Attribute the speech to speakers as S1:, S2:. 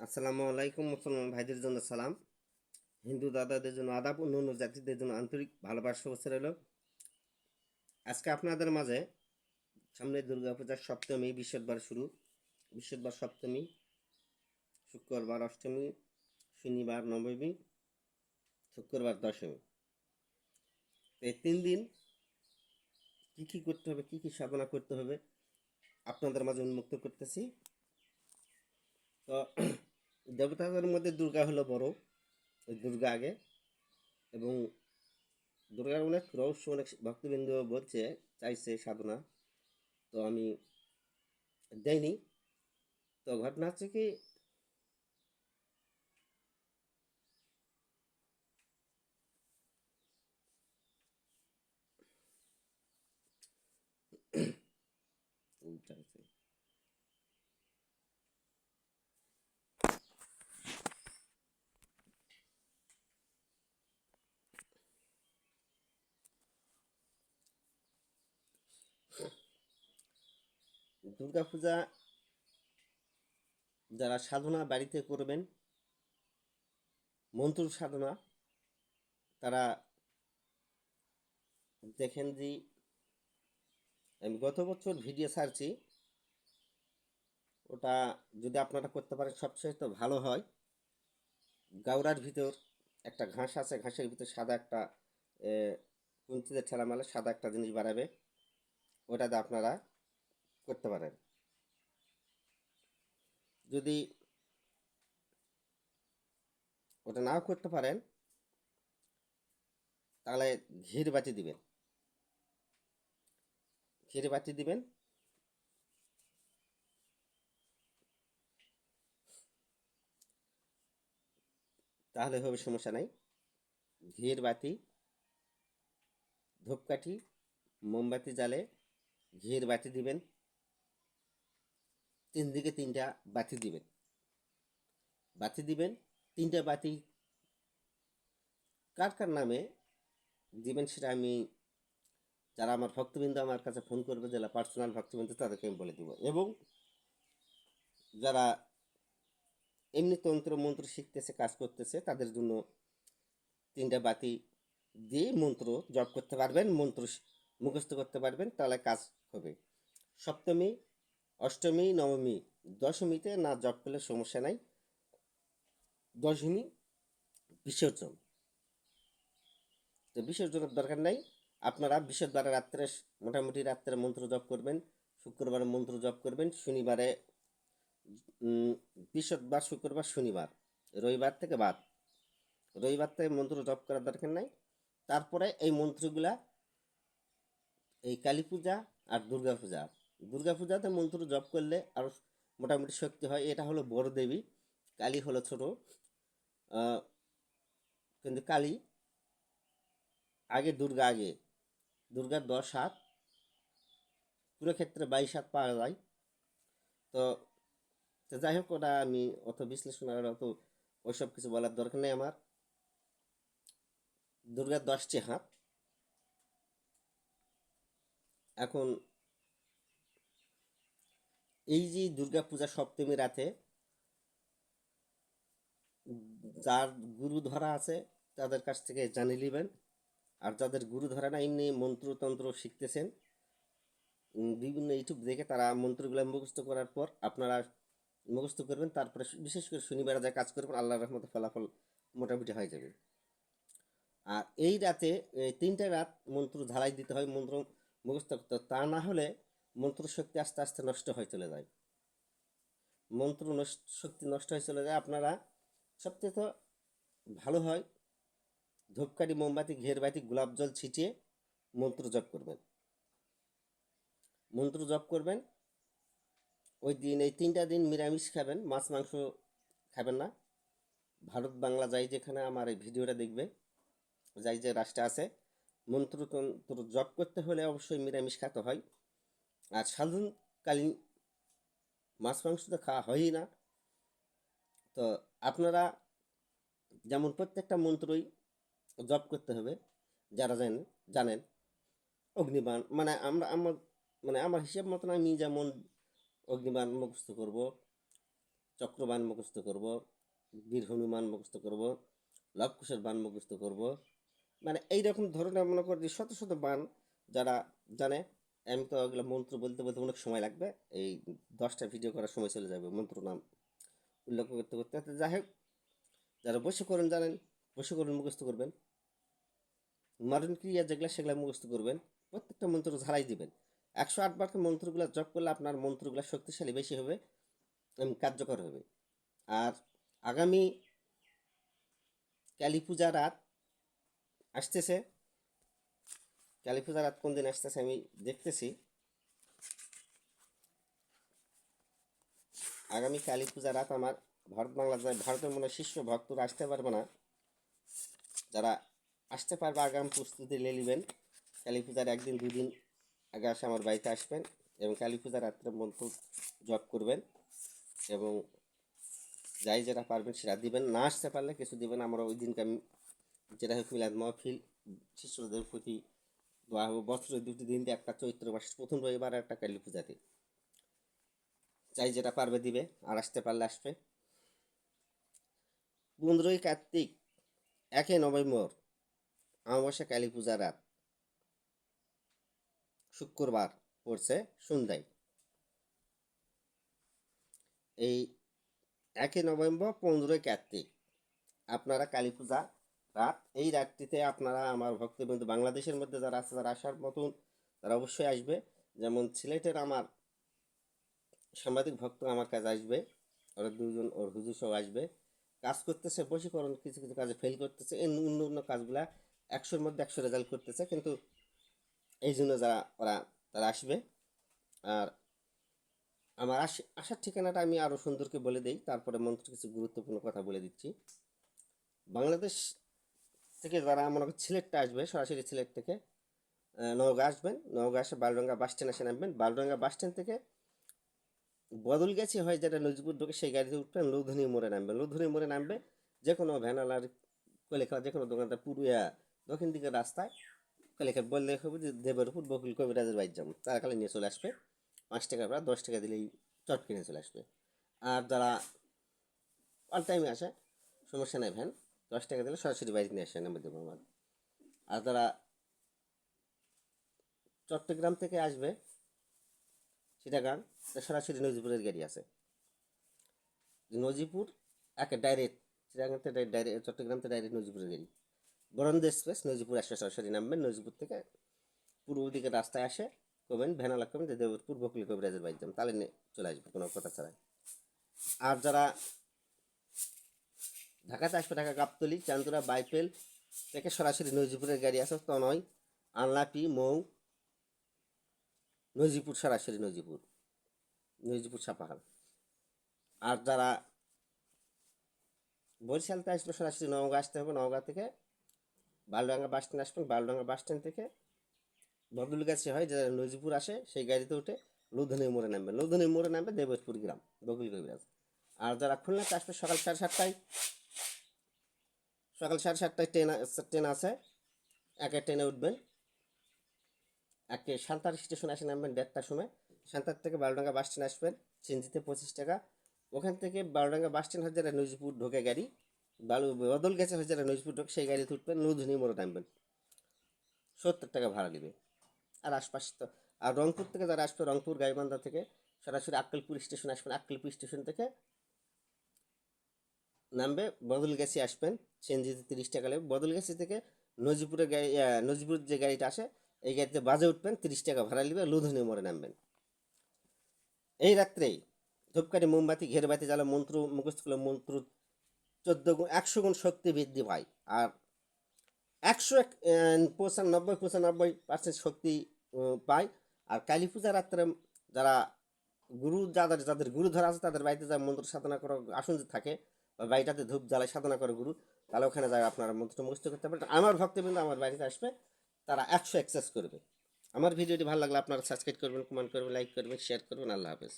S1: আসসালামু আলাইকুম, মুসলমান ভাইদের জন্য সালাম। হিন্দু দাদাদের জন্য আদাব অন্য অন্য জাতিদের জন্য আন্তরিক ভালোবাসা শুভেচ্ছা রইল। আজকে আপনাদের মাঝে সামনে দুর্গাপূজার সপ্তমী বৃহস্পতিবার শুরু। বৃহস্পতিবার সপ্তমী, শুক্রবার অষ্টমী, শনিবার নবমী, শুক্রবার দশমী। এই তিন দিন কী কী করতে হবে, কী কী সাধনা করতে হবে, আপনাদের মাঝে উন্মুক্ত করতেছি। তো দেবতাদের মধ্যে দুর্গা হলো বড়, ওই দুর্গা আগে। এবং দুর্গার অনেক রহস্য, অনেক ভক্তবৃন্দ বলছে, চাইছে সাধনা। তো আমি দেয়নি তো ঘটনা হচ্ছে কি চাইছে দুর্গাপূজা যারা সাধনা বাড়িতে করবেন, মন্ত্র সাধনা, তারা দেখেন যে আমি গত বছর ভিডিও ছাড়ছি, ওটা যদি আপনারা করতে পারেন, সবচেয়ে তো ভালো হয়। গাওড়ার ভিতর একটা ঘাস আছে, ঘাসের ভিতর সাদা একটা কুঞ্চিতে ঠেলা মালে সাদা একটা জিনিস বাড়াবে ওটাতে আপনারা করতে পারেন। যদি ওটা নাও করতে পারেন, তাহলে ঘির বাটি দিবেন। ঘির বাটি দিবেন। তাহলে হবে সমস্যা নাই। ঘির বাতি ধূপকাঠি, মোমবাতি জালে ঘির বাতি দিবেন। তিন দিকে তিনটা বাতি দিবেন। বাতি দিবেন, তিনটা বাতি কার কার নামে দিবেন সেটা আমি, যারা আমার ভক্তবৃন্দ আমার কাছে ফোন করবে, যারা পার্সোনাল ভক্তবৃন্দ, তাদেরকে আমি বলে দিব। এবং যারা এমনি তন্ত্র মন্ত্র শিখতেছে, কাজ করতেছে, তাদের জন্য তিনটা বাতি দিয়ে মন্ত্র জপ করতে পারবেন, মন্ত্র মুখস্থ করতে পারবেন, তাহলে কাজ হবে। সপ্তমী অষ্টমী, নবমী, দশমীতে না জপ করলে সমস্যা নাই। দশমী, বিসর্জন। তো বিসর্জনের দরকার নাই। আপনারা বৃহস্পতিবারে রাত্রে মোটামুটি রাত্রে মন্ত্র জপ করবেন, শুক্রবারে মন্ত্র জপ করবেন, শনিবারে বৃহস্পতিবার শুক্রবার, শনিবার, রবিবার থেকে বাদ। রবিবার থেকে মন্ত্র জপ করার দরকার নাই। তারপরে এই মন্ত্রগুলা এই কালী পূজা আর দুর্গা পূজা। দুর্গা পূজাতে মন্ত্র জপ করলে আরও মোটামুটি শক্তি হয়। এটা হলো বড় দেবী, কালী হলো ছোট। কিন্তু কালী, আগে দুর্গা, আগে। দুর্গার দশ হাত, পুরো ক্ষেত্রে বাইশ হাত পাওয়া যায়। তো যাই হোক, ওটা আমি অত বিশ্লেষণ আর অত ওইসব কিছু বলার দরকার নেই আমার। দুর্গার দশটি হাত। এখন এই যে দুর্গা পূজা সপ্তমী রাতে যার গুরু ধরা আছে, তাদের কাছ থেকে জানিয়ে নেবেন। আর যাদের গুরু ধরা না এমনি মন্ত্রতন্ত্র শিখতেছেন বিভিন্ন ইউটিউব দেখে তারা মন্ত্রগুলো মুখস্থ করার পর আপনারা মুখস্থ করবেন। তারপরে বিশেষ করে শনিবার যা কাজ করবেন আল্লাহ রহমতে ফলাফল মোটামুটি হয়ে যাবে। আর এই রাতে তিনটা রাত মন্ত্র ঝালাই দিতে হয়, মন্ত্র মুখস্থ করতে তা না হলে মন্ত্র শক্তি আস্তে আস্তে নষ্ট হয়ে চলে যায়। মন্ত্র শক্তি নষ্ট হয়ে চলে যায়, আপনারা সবচেয়ে তো ভালো হয় ধূপকাঠি, মোমবাতি ঘেরবাতি গোলাপ জল ছিটিয়ে মন্ত্র জপ করবেন। মন্ত্র জপ করবেন, ওই দিন, এই তিনটা দিন নিরামিষ খাবেন, মাছ, মাংস খাবেন না। ভারত বাংলা যাই যেখানে আমার এই ভিডিওটা দেখবে, যাই যে রাষ্ট্রে আছে মন্ত্রতন্ত্র জপ করতে হলে অবশ্যই নিরামিষ খাতে হয়। আর সাধারণকালীন মাছ মাংস তো খাওয়া হয়ই না। তো আপনারা যেমন প্রত্যেকটা মন্ত্রই জপ করতে হবে, যারা জানেন জানেন, অগ্নিবাণ মানে আমরা আমার মানে আমার হিসেব মতন আমি যেমন অগ্নিবাণ মুখস্থ করব, চক্রবাণ মুখস্থ করব, বীর হনুমান মুখস্থ করব লবকুশের বান মুখস্থ করব মানে এইরকম ধরনের মনে করি শত শত বান যারা জানে আমি তো ওগুলো মন্ত্র বলতে বলতে অনেক সময় লাগবে। এই দশটা ভিডিও করার সময় চলে যাবে মন্ত্র নাম উল্লেখ করতে করতে। যাই হোক, যারা বসে করেন জানেন বসে করেন মুখস্থ করবেন। মরণ ক্রিয়া যেগুলো সেগুলো মুখস্থ করবেন। প্রত্যেকটা মন্ত্র ঝালাই দিবেন। একশো আটবার মন্ত্রগুলো জপ করলে আপনার মন্ত্রগুলো শক্তিশালী বেশি হবে এবং কার্যকর হবে। আর আগামী কালী পূজা রাত আসতেছে। কালী পূজা রাত কোন দিন আসতেছে আমি দেখতেছি। আগামী কালী পূজা রাত আমার ভারত বাংলাদেশ ভারতের মনে শীর্ষ ভক্তরা আসতে পারবে না। যারা আসতে পারবে আগাম প্রস্তুতি নিয়ে নেবেন। কালী পূজার একদিন, দুদিন আগে আসে আমার বাড়িতে আসবেন এবং কালী পূজা রাত্রে মন্ত্র জপ করবেন এবং যাই যেটা পারবেন সেটা দিবেন। না আসতে পারলে কিছু দিবেন আমরা ওই দিনকে আমি যেটা হোক মিলাদ মহফিল শিশুদের প্রতি বছরের দুটি দিন দিয়ে একটা চৈত্র মাসের প্রথম রবিবার একটা কালী পূজাতে চাই যেটা পারবে দিবে, আর আসতে পারলে আসবে। পনেরোই কার্তিক, একে নভেম্বর, অমাবস্যা কালী পূজা রাত। শুক্রবার পড়ছে সন্ধ্যায়। এই একই নভেম্বর পনেরোই কার্তিক, আপনারা কালী পূজা রাত, এই রাতটিতে আপনারা আমার ভক্তবৃন্দ বাংলাদেশের মধ্যে যারা আছে, যারা আসার মতন, তারা অবশ্যই আসবে। যেমন সিলেটের আমার সাংবাদিক ভক্ত আমার কাছে আসবে, ওরা দুজন, ওর হুজুর সব আসবে। কাজ করতেছে, বশীকরণ কিছু কিছু কাজে ফেল করতেছে। এই অন্য অন্য কাজগুলা একশোর মধ্যে একশো রেজাল্ট করতেছে, কিন্তু এই জন্য যারা, ওরা, তারা আসবে। আর আমার আস আসার ঠিকানাটা আমি আরও সুন্দরকে বলে দিই, তারপরে মন্ত্র কিছু গুরুত্বপূর্ণ কথা বলে দিচ্ছি। বাংলাদেশ থেকে যারা মনে করেন সিলেটটা আসবে, সরাসরি সিলেট থেকে নওগাঁ আসবেন। নওগাঁ এসে বালডাঙ্গা বাস স্ট্যান্ড এসে নামবেন। বালডাঙ্গা বাস স্ট্যান্ড থেকে বদল গেছে হয় যেটা নজিপুর ঢোকে সেই গাড়িতে উঠবেন, লৌধনী মোড়ে নামবেন। লৌধনী মোড়ে নামবে যে কোনো ভ্যানালার কলেখা যে কোনো দোকানদার পুরুয়া দক্ষিণ দিকের রাস্তায় কলেখা বললে হবে যে দেবেরপুর, বকুল কবিরাজের বাইর যাব। তারা খালি নিয়ে চলে আসবে। পাঁচ টাকা বা দশ টাকা দিলেই চট কিনে চলে আসবে। আর যারা অল টাইমে আসে, সমস্যা নেই ভ্যান। দশ টাকা দিলে সরাসরি বাড়িতে নিয়ে আসে দেবো আমার আর তারা চট্টগ্রাম থেকে আসবে, চিটাগাং সরাসরি নজিপুরের গাড়ি আছে। নজিপুর একে ডাইরেক্ট চিটাগাং থেকে ডাইরেক্ট চট্টগ্রাম থেকে ডাইরেক্ট নজিপুরের গাড়ি। বরন্দ এক্সপ্রেস, নজিপুর আসবে সরাসরি নামবেন, নজিপুর থেকে পূর্ব দিকে রাস্তায় আসে, কবেন ভ্যানালা কবেন যে দেবের পূর্ব কুলি কবিরাজের বাইক যাবেন। তাহলে চলে আসবে, কোনো কথা ছাড়াই। আর যারা ঢাকাতে আসবে, ঢাকা গাবতলি চান্দুরা বাইপেল থেকে সরাসরি নজিপুরের গাড়ি আছে, তনয়, আনলাপি, মৌ, নজিপুর, সরাসরি নজিপুর নজিপুর সাপাহার আর যারা বরিশালতে আসবে, সরাসরি নওগাঁ আসতে হবে, নওগাঁ থেকে বালডাঙ্গা বাস স্ট্যান্ড আসবেন, বালডাঙ্গা বাস স্ট্যান্ড থেকে বদলগাছি হয়, যারা নজিপুর আসে, সেই গাড়িতে উঠে লুধনী মোড়ে নামবে। লুধনী মোড়ে নামবে দেবতপুর গ্রাম বকুল কবিরাজ আর যারা খুলনাতে আসবে, সকাল সাড়ে সাতটায় সকাল সাড়ে সাতটায় ট্রেন ট্রেন আছে। একে ট্রেনে উঠবেন। একে সান্তার স্টেশন আসে নামবেন দেড়টার সময়। সান্তার থেকে বারোডাঙ্গা বাস স্ট্যান্ড আসবেন সিনজিতে পঁচিশ টাকা। ওখান থেকে বারোডাঙ্গা বাস স্ট্যান্ড হচ্ছে নজিপুর ঢোকে গাড়ি, বালু বদল গেছে হয়ে যারা নজিপুর ঢোকে, সেই গাড়িতে উঠবেন লুধনী মোড়ে নামবেন। সত্তর টাকা ভাড়া নেবে। আর আশপাশ তো আর রংপুর থেকে যারা আসবে, রংপুর, গাইবান্ধা থেকে সরাসরি আক্কেলপুর স্টেশন আসবেন। আক্কেলপুর স্টেশন থেকে নামবে বদলগাছি আসবেন। সিএনজিতে তিরিশ টাকা লাগবে। বদলগাছি থেকে নজিপুরের গাড়ি নজিপুর যে গাড়িটা আসে, এই গাড়িতে বাজে উঠবেন, তিরিশ টাকা ভাড়া নেবে লুধনি মোড়ে নামবেন। এই রাত্রেই ধূপকাঠি, মোমবাতি ঘেরবাতি জ্বালা, মন্ত্র, মুখস্থ করলে মন্ত্র, চোদ্দ গুণ, একশো গুণ শক্তি বৃদ্ধি পায়। আর একশো এক পঁচানব্বই পঁচানব্বই পার্সেন্ট শক্তি পায়। আর কালী পূজা রাত্রে যারা গুরু, যাদের যাদের গুরু ধরা আছে, তাদের বাড়িতে যা মন্ত্র সাধনা করা আসন থাকে বাড়িটাতে ধূপ জ্বালায় সাধনা করে গুরু, তাহলে ওখানে যায় আপনারা মন্ত্র মুখস্থ করতে পারেন আমার ভক্তবৃন্দ আমার বাড়িতে আসবে, তারা একশো অ্যাক্সেস করবে। আমার ভিডিওটি ভালো লাগলে আপনারা সাবস্ক্রাইব করবেন কমেন্ট করবেন লাইক করবেন শেয়ার করবেন, আল্লাহ হাফেজ।